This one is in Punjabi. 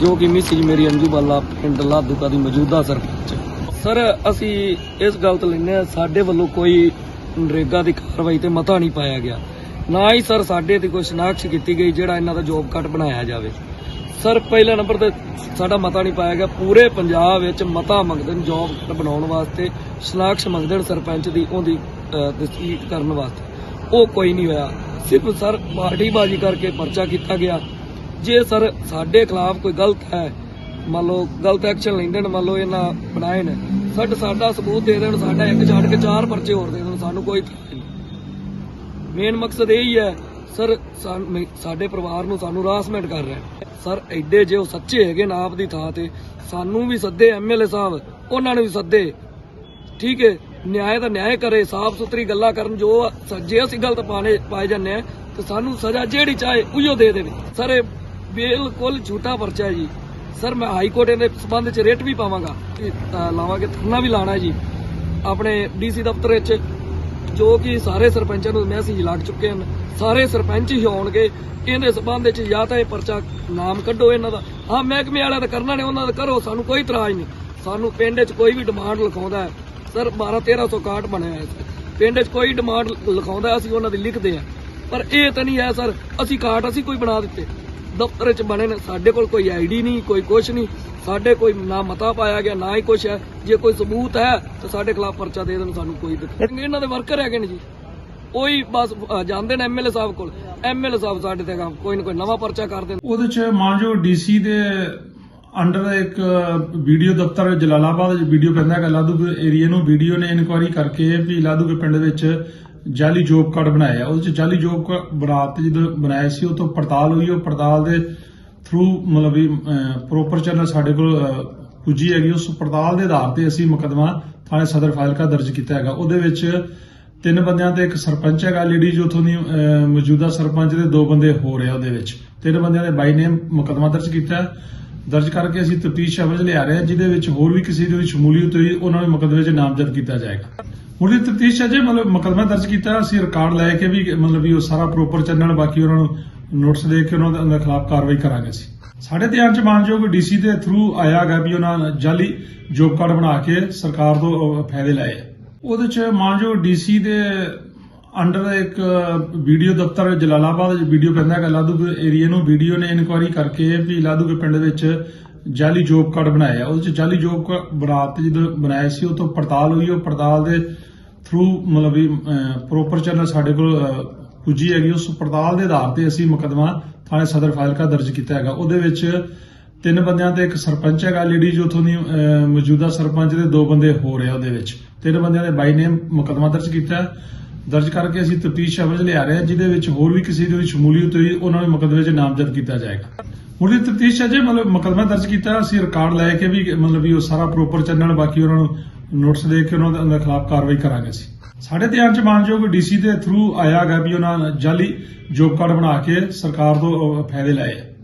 ਜੋ- ਕਿ ਮਿਸਿਜ ਮੇਰੀ ਅੰਜੂ ਬਾਲਾ ਪਿੰਡ ਲਾਧੂਕਾ ਦੀ ਮੌਜੂਦਾ ਸਰਪੰਚ ਸਰ, ਅਸੀਂ ਇਸ ਗੱਲ ਤੋਂ ਲੈਨੇ ਆ ਸਾਡੇ ਵੱਲੋਂ ਕੋਈ ਨਰੇਗਾ ਦੀ ਕਾਰਵਾਈ ਤੇ ਮਤਾ ਨਹੀਂ ਪਾਇਆ ਗਿਆ। ਨਾ ਹੀ ਸਰ, ਸਾਡੇ ਤੇ ਕੋਈ ਸ਼ਨਾਖਤ ਕੀਤੀ ਗਈ ਜਿਹੜਾ ਇਹਨਾਂ ਦਾ ਜੋਬ ਕੱਟ ਬਣਾਇਆ ਜਾਵੇ। ਸਰ, ਪਹਿਲਾ ਨੰਬਰ ਤੇ ਸਾਡਾ ਮਤਾ ਨਹੀਂ ਪਾਇਆ ਗਿਆ। ਪੂਰੇ ਪੰਜਾਬ ਵਿੱਚ ਮਤਾ ਮੰਗਦੇ ਨੇ ਜੋਬ ਕੱਟ ਬਣਾਉਣ ਵਾਸਤੇ, ਸ਼ਨਾਖਤ ਮੰਗਦੇ ਨੇ ਸਰਪੰਚ ਦੀ, ਉਹਦੀ ਤਸਦੀਕ ਕਰਨ ਵਾਸਤੇ। ਉਹ ਕੋਈ ਨਹੀਂ ਹੋਇਆ। ਸਿਰਫ ਸਰ ਪਾਰਟੀਬਾਜ਼ੀ ਕਰਕੇ ਪਰਚਾ ਕੀਤਾ ਗਿਆ। ਜੇ ਸਰ ਸਾਡੇ ਖਿਲਾਫ ਕੋਈ ਗਲਤ ਹੈ, ਮੰਨ ਲਓ ਗਲਤ ਐਕਸ਼ਨ ਲੈਂਦੇ ਨੇ, ਮੰਨ ਲਓ ਇਹਨਾਂ ਬਣਾਏ ਨੇ, ਸਾਡ ਸਾਡਾ ਸਬੂਤ ਦੇ ਦੇਣ, ਸਾਡਾ ਇੱਕ ਛੱਡ ਕੇ ਚਾਰ ਪਰਚੇ ਹੋਰ ਦੇ ਦੇਣ, ਸਾਨੂੰ ਕੋਈ ਮੇਨ ਮਕਸਦ ਇਹ ਹੀ ਹੈ ਸਰ, ਸਾਨ- ਸਾਡੇ ਪਰਿਵਾਰ ਨੂੰ ਸਾਨੂੰ ਹਰਾਸਮੈਂਟ ਕਰ ਰਿਹਾ ਸਰ, ਐਡੇ ਜੇ ਉਹ ਸੱਚੇ ਹੈਗੇ ਨਾ ਆਪ ਦੀ ਥਾਂ ਤੇ, ਸਾਨੂੰ ਵੀ ਸੱਦੇ ਐਮਐਲਏ ਸਾਹਿਬ, ਉਹਨਾਂ ਨੂੰ ਵੀ ਸੱਦੇ। ਠੀਕ ਹੈ ਨਿਆਂ ਦਾ ਨਿਆਂ ਕਰੇ, ਸਾਫ਼ ਸੁਥਰੀ ਗੱਲਾਂ ਕਰਨ, ਜੋ ਸ- ਜੇ ਅਸੀਂ ਗਲਤ ਪਾਣੇ, ਪਾਏ ਜਾਂਦੇ ਆ, ਤੇ ਸਾਨੂੰ ਸਜ਼ਾ ਜਿਹੜੀ ਚਾਹੇ ਉਹੀਓ ਦੇ ਦੇਵੇ। ਸਰ ਬਿਲਕੁਲ ਝੂਠਾ ਪਰਚਾ ਜੀ। ਸਰ, ਮੈਂ ਹਾਈ ਕੋਰਟ ਦੇ ਸਬੰਧ ਚ ਰੇਟ ਵੀ ਪਾਵਾਂਗਾ। ਲਾਵਾਂਗੇ ਧਰਨਾ ਵੀ ਲਾਣਾ ਜੀ। ਆਪਣੇ ਡੀਸੀ ਦਫ਼ਤਰ ਵਿੱਚ ਜੋ ਕਿ ਸਾਰੇ ਸਰਪੰਚਾਂ ਨੂੰ ਮੈਸੇਜ ਲੱਗ ਚੁੱਕੇ ਹਨ। ਸਾਰੇ ਸਰਪੰਚ ਹੀ ਹੋਣਗੇ ਇਹਦੇ ਸਬੰਧ ਵਿੱਚ ਜਾਂ ਤਾਂ ਇਹ ਪਰਚਾ ਨਾਮ ਕੱਢੋ ਇਹਨਾਂ ਦਾ। ਹਾਂ ਮਹਿਕਮੇ ਵਾਲਿਆਂ ਦਾ ਕਰਨਾ ਨੇ, ਉਹਨਾਂ ਦਾ ਕਰੋ, ਸਾਨੂੰ ਕੋਈ ਇਤਰਾਜ਼ ਨਹੀਂ। ਸਾਨੂੰ ਪਿੰਡ 'ਚ ਕੋਈ ਵੀ ਡਿਮਾਂਡ ਲਿਖਾਉਂਦਾ ਹੈ। ਸਰ 12 1300 ਕਾਰਡ ਬਣਿਆ ਹੈ ਪਿੰਡ 'ਚ ਕੋਈ ਡਿਮਾਂਡ ਲਿਖਾਉਂਦਾ, ਅਸੀਂ ਉਹਨਾਂ ਦੀ ਲਿਖਦੇ ਆ ਪਰ ਇਹ ਤਾਂ ਨਹੀਂ ਹੈ, ਸਰ, ਅਸੀਂ ਕਾਰਡ ਅਸੀਂ ਕੋਈ ਬਣਾ ਦਿੱਤੇ। ਦਫ਼ਤਰ 'ਚ ਬਣੇ ਨੇ, ਸਾਡੇ ਕੋਲ ਕੋਈ ਆਈਡੀ ਨਹੀਂ, ਕੋਈ ਕੁਛ ਨਹੀਂ। ਸਾਡੇ ਕੋਈ ਨਾ ਮਤਾ ਪਾਇਆ ਗਿਆ, ਨਾ ਹੀ ਕੁਛ ਹੈ। ਜੇ ਕੋਈ ਸਬੂਤ ਹੈ, ਤਾਂ ਸਾਡੇ ਖਿਲਾਫ ਪਰਚਾ ਦੇ ਦੇਣ, ਸਾਨੂੰ ਕੋਈ ਦਿੱਕਤ ਨਹੀਂ। ਇਹਨਾਂ ਦੇ ਵਰਕਰ ਹੈਗੇ ਨੇ ਜੀ। ਉਹੀ ਬਸ ਜਾਂਦੇ ਨੇ ਐਮਐਲਏ ਸਾਹਿਬ ਕੋਲ। ਐਮਐਲਏ ਸਾਹਿਬ ਸਾਡੇ ਤੇ ਕੋਈ ਨਾ ਕੋਈ ਨਵਾਂ ਪਰਚਾ ਕਰ ਦਿੰਦੇ ਉਹਦੇ ਚ ਮਾਨਯੋਗ ਡੀਸੀ ਦੇ ਅੰਡਰ ਇੱਕ ਵੀਡੀਓ ਦਫ਼ਤਰ ਜਲਾਲਾਬਾਦ ਵਿੱਚ ਵੀਡੀਓ ਪੈਂਦਾ ਹੈ ਲਾਧੂ ਏਰੀਆ ਨੂੰ ਵੀਡੀਓ ਨੇ ਇਨਕੁਆਇਰੀ ਕਰਕੇ ਵੀ ਲਾਧੂ ਦੇ ਪਿੰਡ ਵਿੱਚ ਜਾਲੀ ਜੋਬ ਕਾਰਡ ਬਣਾਇਆ। ਉਹਦੇ ਚ ਜਾਲੀ ਜੋਬ ਕਾਰਡ ਬਰਾਤ ਜਦੋਂ ਬਣਾਇਆ ਸੀ ਉਹ ਤੋਂ ਪੜਤਾਲ ਹੋਈ। ਉਹ ਪੜਤਾਲ ਦੇ ਥਰੂ ਮਤਲਬ ਵੀ ਪ੍ਰੋਪਰ ਚੈਨਲ ਸਾਡੇ ਕੋਲ ਪੁੱਜੀ ਹੈਗੀ। ਉਸ ਪੜਤਾਲ ਦੇ ਆਧਾਰ ਤੇ ਅਸੀਂ ਮੁਕਦਮਾ ਥਾਣੇ ਸਦਰ ਫਾਜ਼ਿਲਕਾ ਦਰਜ ਕੀਤਾ ਹੈਗਾ। ਉਹਦੇ ਵਿੱਚ ਤਿੰਨ ਬੰਦਿਆਂ ਤੇ ਇੱਕ ਸਰਪੰਚ ਹੈਗਾ ਲੇਡੀ ਜੋ ਉੱਥੋਂ ਦੀ ਮੌਜੂਦਾ ਸਰਪੰਚ ਦੇ ਦੋ ਬੰਦੇ ਹੋ ਰਹੇ ਆ ਉਹਦੇ ਵਿੱਚ। ਤਿੰਨ ਬੰਦਿਆਂ ਦੇ ਬਾਈ ਨੇਮ ਮੁਕਦਮਾ ਦਰਜ ਕੀਤਾ। ਦਰਜ ਕਰਕੇ ਅਸੀਂ ਤਫਤੀਸ਼ ਅਮਲ ਲਿਆ ਰਹੇ ਹਾਂ, ਜਿਹਦੇ ਵਿੱਚ ਹੋਰ ਵੀ ਕਿਸੇ ਦੀ ਸ਼ਮੂਲੀਅਤ ਹੋਈ, ਉਹਨਾਂ ਨੂੰ ਮੁਕਦਮੇ 'ਚ ਨਾਮਜ਼ਦ ਕੀਤਾ ਜਾਏਗਾ ਉਹਦੀ ਤਫਤੀਸ਼ ਅਜੇ ਮਤਲਬ ਮੁਕਦਮਾ ਦਰਜ ਕੀਤਾ, ਅਸੀਂ ਰਿਕਾਰਡ ਲੈ ਕੇ ਵੀ ਮਤਲਬ ਵੀ ਉਹ ਸਾਰਾ ਪ੍ਰੋਪਰ ਚੱਲਣ, ਬਾਕੀ ਉਹਨਾਂ ਨੂੰ ਨੋਟਿਸ ਦੇ ਕੇ ਉਹਨਾਂ ਦੇ- ਖਿਲਾਫ ਕਾਰਵਾਈ ਕਰਾਂਗੇ ਅਸੀਂ ਸਾਡੇ ਧਿਆਨ 'ਚ ਮਾਨਯੋਗ ਡੀਸੀ ਦੇ ਥਰੂ ਆਇਆ ਹੈਗਾ ਵੀ ਉਹਨਾਂ ਜਾਲੀ ਜੋਬ ਕਾਰਡ ਬਣਾ ਕੇ ਸਰਕਾਰ ਤੋਂ ਫਾਇਦੇ ਲਏ ਆ। ਉਹਦੇ 'ਚ ਮਾਨਯੋਗ ਡੀਸੀ ਦੇ ਅੰਡਰ ਇੱਕ ਵੀਡੀਓ ਦਫ਼ਤਰ ਜਲਾਲਾਬਾਦ ਵਿੱਚ ਵੀਡੀਓ ਪੈਂਦਾ ਹੈਗਾ। ਲਾਧੂ ਏਰੀਆ ਨੂੰ ਵੀਡੀਓ ਨੇ ਇਨਕੁਆਇਰੀ ਕਰਕੇ ਵੀ ਲਾਧੂ ਦੇ ਪਿੰਡ ਵਿੱਚ ਜਾਲੀ ਜੋਬ ਕਾਰਡ ਬਣਾਇਆ। ਉਹਦੇ ਚ ਜਾਲੀ ਜੋਬ ਕਾਰਡ ਬਰਾਤ ਜਦੋਂ ਬਣਾਇਆ ਸੀ ਉਹ ਤੋਂ ਪੜਤਾਲ ਹੋਈ। ਉਹ ਪੜਤਾਲ ਦੇ ਥਰੂ ਮਤਲਬ ਵੀ ਪ੍ਰੋਪਰ ਚੈਨਲ ਸਾਡੇ ਕੋਲ ਪੁੱਜੀ ਹੈਗੀ। ਉਸ ਪੜਤਾਲ ਦੇ ਆਧਾਰ ਤੇ ਅਸੀਂ ਮੁਕਦਮਾ ਥਾਣੇ ਸਦਰ ਫਾਜ਼ਿਲਕਾ ਦਰਜ ਕੀਤਾ ਹੈਗਾ। ਉਹਦੇ ਵਿੱਚ ਤਿੰਨ ਬੰਦਿਆਂ ਤੇ ਇੱਕ ਸਰਪੰਚ ਹੈਗਾ ਲੇਡੀ ਜੋ ਉੱਥੋਂ ਦੀ ਮੌਜੂਦਾ ਸਰਪੰਚ ਦੇ ਦੋ ਬੰਦੇ ਹੋ ਰਹੇ ਆ ਉਹਦੇ ਵਿੱਚ। ਤਿੰਨ ਬੰਦਿਆਂ ਦੇ ਬਾਈ ਨੇਮ ਮੁਕਦਮਾ ਦਰਜ ਕੀਤਾ। ਦਰਜ ਕਰਕੇ ਅਸੀਂ ਤਫਤੀਸ਼ ਅਮਲ ਲਿਆ ਰਹੇ ਹਾਂ, ਜਿਹਦੇ ਵਿੱਚ ਹੋਰ ਵੀ ਕਿਸੇ ਦੀ ਸ਼ਮੂਲੀਅਤ ਹੋਈ, ਉਹਨਾਂ ਨੂੰ ਮੁਕਦਮੇ 'ਚ ਨਾਮਜ਼ਦ ਕੀਤਾ ਜਾਏਗਾ। ਉਹਦੀ ਤਫਤੀਸ਼ ਅਜੇ ਮਤਲਬ ਮੁਕਦਮਾ ਦਰਜ ਕੀਤਾ, ਅਸੀਂ ਰਿਕਾਰਡ ਲੈ ਕੇ ਵੀ, ਮਤਲਬ ਵੀ ਉਹ ਸਾਰਾ ਪ੍ਰੋਪਰ ਚੱਲਣ, ਬਾਕੀ ਉਹਨਾਂ ਨੂੰ ਨੋਟਿਸ ਦੇ ਕੇ ਉਹਨਾਂ ਦੇ- ਖਿਲਾਫ ਕਾਰਵਾਈ ਕਰਾਂਗੇ ਅਸੀਂ। ਸਾਡੇ ਧਿਆਨ 'ਚ ਮਾਨਯੋਗ ਡੀਸੀ ਦੇ ਥਰੂ ਆਇਆ ਹੈਗਾ ਵੀ ਉਹਨਾਂ ਜਾਲੀ ਜੋਬ ਕਾਰਡ ਬਣਾ ਕੇ ਸਰਕਾਰ ਤੋਂ ਫਾਇਦੇ ਲਏ ਆ।